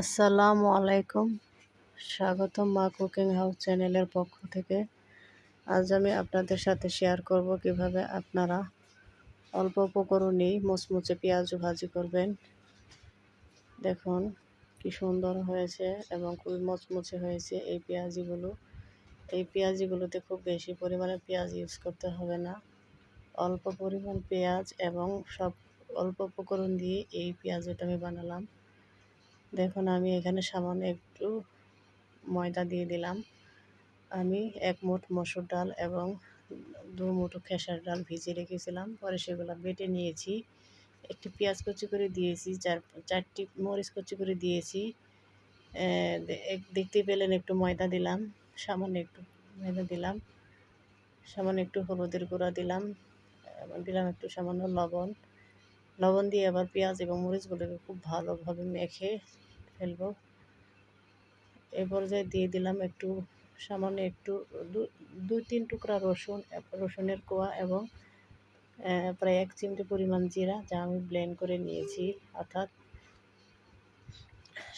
আসসালামু আলাইকুম। স্বাগতম মা কুকিং হাউস চ্যানেলের পক্ষ থেকে। আজ আমি আপনাদের সাথে শেয়ার করব কীভাবে আপনারা অল্প উপকরণেই মুচমুচে পেঁয়াজ ভাজি করবেন। দেখুন, কি সুন্দর হয়েছে এবং খুবই মুচমুচে হয়েছে এই পেঁয়াজিগুলো। এই পেঁয়াজিগুলোতে খুব বেশি পরিমাণে পেঁয়াজ ইউজ করতে হবে না। অল্প পরিমাণ পেঁয়াজ এবং সব অল্প উপকরণ দিয়ে এই পেঁয়াজিটা আমি বানালাম। দেখুন, আমি এখানে সামান্য একটু ময়দা দিয়ে দিলাম। আমি এক মুঠ মসুর ডাল এবং দু মুঠো খেসার ডাল ভিজিয়ে রেখেছিলাম। পরে সেগুলো বেটে নিয়েছি। একটি পেঁয়াজ কুচি করে দিয়েছি, চার, চারটি মরিচ কুচি করে দিয়েছি। দেখতে পেলেন একটু ময়দা দিলাম, সামান্য একটু ময়দা দিলাম, সামান্য একটু হলুদের গুঁড়া দিলাম দিলাম একটু সামান্য লবণ। লবণ দিয়ে আবার পেঁয়াজ এবং মরিচগুলোকে খুব ভালোভাবে মেখে ফেলব। এ পর্যায়ে দিয়ে দিলাম একটু, সামান্য একটু দুই তিন টুকরা রসুন রসুনের কোয়া এবং প্রায় এক চিমটি পরিমাণ জিরা যা আমি ব্লেন্ড করে নিয়েছি। অর্থাৎ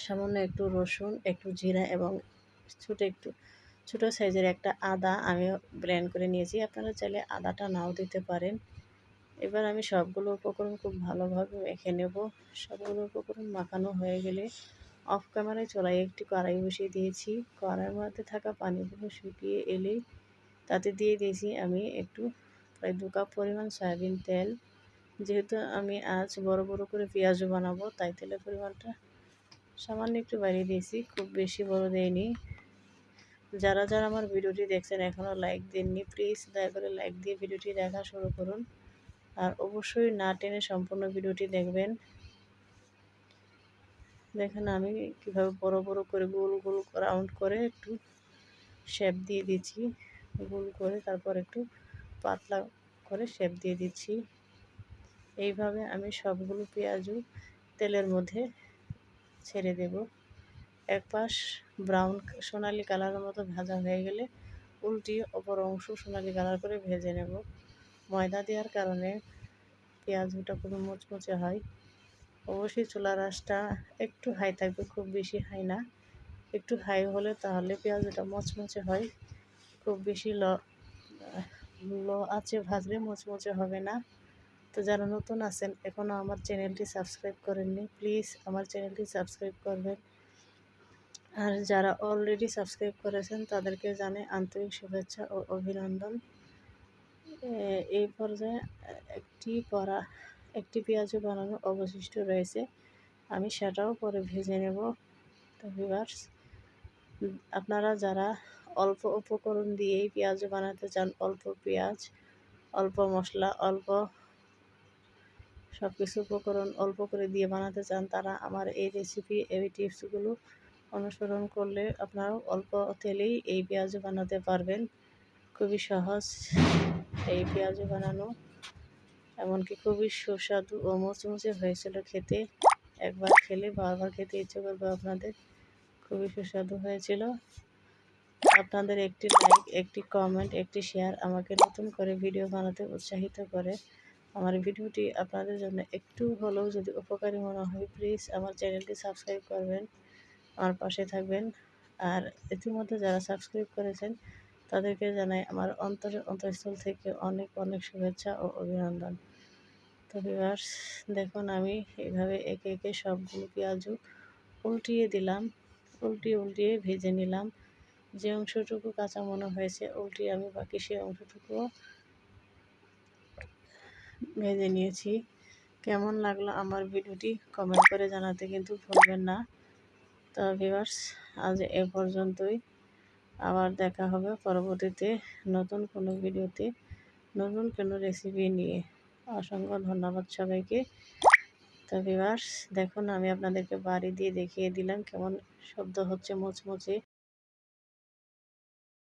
সামান্য একটু রসুন, একটু জিরা এবং ছোটো একটু, ছোটো সাইজের একটা আদা আমি ব্লেন্ড করে নিয়েছি। আপনারা চাইলে আদাটা নাও দিতে পারেন। এবার আমি সবগুলো উপকরণ খুব ভালোভাবে মেখে নেব। সবগুলো উপকরণ মাখানো হয়ে গেলে অফ ক্যামেরায় চড়াই একটি কড়াই বসিয়ে দিয়েছি। কড়াইয়ের মধ্যে থাকা পানিগুলো শুকিয়ে এলেই তাতে দিয়ে দিয়েছি আমি একটু, প্রায় দু কাপ পরিমাণ সয়াবিন তেল। যেহেতু আমি আজ বড় বড় করে পেঁয়াজও বানাবো, তাই তেলের পরিমাণটা সামান্য একটু বাড়িয়ে দিয়েছি, খুব বেশি বড় দেয়নি যারা যারা আমার ভিডিওটি দেখছেন এখনও লাইক দেননি প্লিজ দয়া করে লাইক দিয়ে ভিডিওটি দেখা শুরু করুন। আর অবশ্যই না টেনে সম্পূর্ণ ভিডিওটি দেখবেন। দেখেন আমি কীভাবে বড় বড় করে গোল গোল রাউন্ড করে একটু শেপ দিয়ে দিচ্ছি। গোল করে তারপর একটু পাতলা করে শেপ দিয়ে দিচ্ছি। এইভাবে আমি সবগুলো পেঁয়াজু তেলের মধ্যে ছেড়ে দেব। এক পাশ ব্রাউন সোনালি কালারের মতো ভাজা হয়ে গেলে উল্টি অপর অংশ সোনালি কালার করে ভেজে নেব। ময়দা দেওয়ার কারণে পেঁয়াজটা খুবই মুচমুচে হয়। অবশ্যই চুলার আঁচটা একটু হাই থাকবে, খুব বেশি হাই না। একটু হাই হলে তাহলে পেঁয়াজটা মচমচে হয়। খুব বেশি ল, লো আছে ভাজলে মচমচে হবে না। তো যারা নতুন আছেন এখনও আমার চ্যানেলটি সাবস্ক্রাইব করেননি প্লিজ আমার চ্যানেলটি সাবস্ক্রাইব করবেন। আর যারা অলরেডি সাবস্ক্রাইব করেছেন, তাদেরকে জানে আন্তরিক শুভেচ্ছা ও অভিনন্দন। এই পর্যায়ে একটি করা একটি পেঁয়াজও বানানো অবশিষ্ট রয়েছে। আমি সেটাও পরে ভেজে নেব। তো ভিভার্স আপনারা যারা অল্প উপকরণ দিয়েই পেঁয়াজ বানাতে চান, অল্প পেঁয়াজ, অল্প মশলা, অল্প সব কিছু উপকরণ অল্প করে দিয়ে বানাতে চান, তারা আমার এই রেসিপি এই টিপসগুলো অনুসরণ করলে আপনারাও অল্প তেলেই এই পেঁয়াজ বানাতে পারবেন। খুবই সহজ এই পেঁয়াজ বানানো। এমনকি খুবই সুস্বাদু ও মুচমুচে হয়েছিল খেতে। একবার খেলে, বারবার খেতে ইচ্ছে করবে আপনাদের। খুবই সুস্বাদু হয়েছিল। আপনাদের একটি লাইক একটি কমেন্ট একটি শেয়ার আমাকে নতুন করে ভিডিও বানাতে উৎসাহিত করে। আমার ভিডিওটি আপনাদের জন্য একটু হলেও যদি উপকারী মনে হয় প্লিজ আমার চ্যানেলটি সাবস্ক্রাইব করবেন, আমার পাশে থাকবেন। আর ইতিমধ্যে যারা সাবস্ক্রাইব করেছেন তাদেরকে জানাই আমার অন্তর অন্তঃস্থল থেকে অনেক অনেক শুভেচ্ছা ও অভিনন্দন। তো বিভার্স দেখুন আমি এভাবে একে একে সবগুলো পেঁয়াজু উল্টিয়ে দিলাম, উল্টিয়ে উল্টিয়ে ভেজে নিলাম। যে অংশটুকু কাঁচা মনে হয়েছে, উল্টিয়ে আমি বাকি সেই অংশটুকুও ভেজে নিয়েছি। কেমন লাগল আমার ভিডিওটি কমেন্ট করে জানাতে কিন্তু ভুলবেন না। তো ভিভার্স আজ এ পর্যন্তই। আবার দেখা হবে পরবর্তীতে নতুন কোনো ভিডিওতে, নতুন কোনো রেসিপি নিয়ে। অসংখ্য ধন্যবাদ সবাইকে। তো ভিভার্স দেখুন, আমি আপনাদেরকে বাড়ি দিয়ে দেখিয়ে দিলাম কেমন শব্দ হচ্ছে, মুচমুচে।